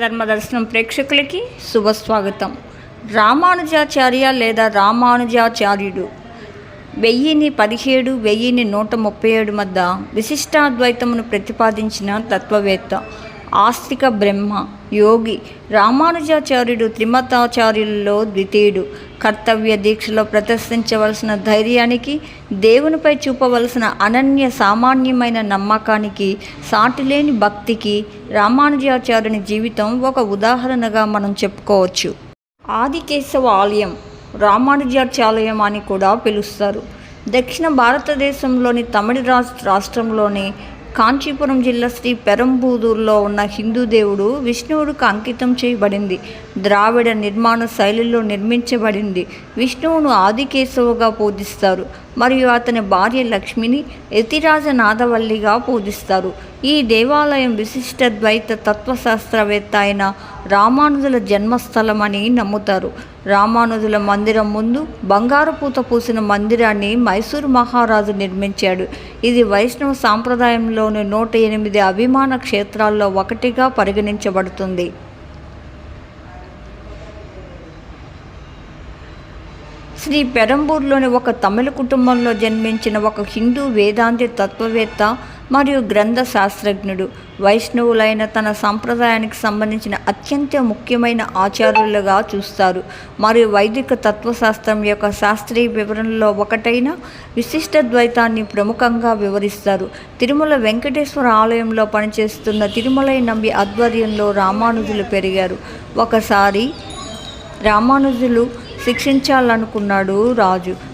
ధర్మ దర్శనం ప్రేక్షకులకి శుభస్వాగతం. రామానుజాచార్య లేదా రామానుజాచార్యుడు వెయ్యిని పదిహేడు వెయ్యిని నూట ముప్పై ఏడు మధ్య విశిష్టాద్వైతమును ప్రతిపాదించిన తత్వవేత్త. ఆస్తిక బ్రహ్మ యోగి రామానుజాచార్యుడు త్రిమతాచార్యులలో ద్వితీయుడు. కర్తవ్య దీక్షలో ప్రదర్శించవలసిన ధైర్యానికి దేవునిపై చూపవలసిన అనన్య సామాన్యమైన నమ్మకానికి సాటిలేని భక్తికి రామానుజాచార్యుని జీవితం ఒక ఉదాహరణగా మనం చెప్పుకోవచ్చు. ఆదికేశవ ఆలయం రామానుజాచాలయం అని కూడా పిలుస్తారు. దక్షిణ భారతదేశంలోని తమిళ రాష్ట్రంలోని కాంచీపురం జిల్లా శ్రీ పెరంబూదూరులో ఉన్న హిందూ దేవుడు విష్ణువుడికి అంకితం చేయబడింది. ద్రావిడ నిర్మాణ శైలిలో నిర్మించబడింది. విష్ణువును ఆదికేశవుగా పూజిస్తారు. మరియు అతని భార్య లక్ష్మిని యతిరాజ నాదవల్లిగా పూజిస్తారు. ఈ దేవాలయం విశిష్ట ద్వైత తత్వశాస్త్రవేత్త అయిన రామానుజుల జన్మస్థలం అని నమ్ముతారు. రామానుజుల మందిరం ముందు బంగారు పూత పూసిన మందిరాన్ని మైసూరు మహారాజు నిర్మించాడు. ఇది వైష్ణవ సాంప్రదాయంలోని నూట ఎనిమిది అభిమాన క్షేత్రాల్లో ఒకటిగా పరిగణించబడుతుంది. శ్రీ పెరంబూర్లోని ఒక తమిళ కుటుంబంలో జన్మించిన ఒక హిందూ వేదాంతి తత్వవేత్త మరియు గ్రంథ శాస్త్రజ్ఞుడు వైష్ణవులైన తన సంప్రదాయానికి సంబంధించిన అత్యంత ముఖ్యమైన ఆచార్యులుగా చూస్తారు. మరియు వైదిక తత్వశాస్త్రం యొక్క శాస్త్రీయ వివరణలో ఒకటైన విశిష్ట ద్వైతాన్ని ప్రముఖంగా వివరిస్తారు. తిరుమల వెంకటేశ్వర ఆలయంలో పనిచేస్తున్న తిరుమలై నంబి ఆధ్వర్యంలో రామానుజులు పెరిగారు. ఒకసారి రామానుజులు శిక్షించాలనుకున్నాడు రాజు.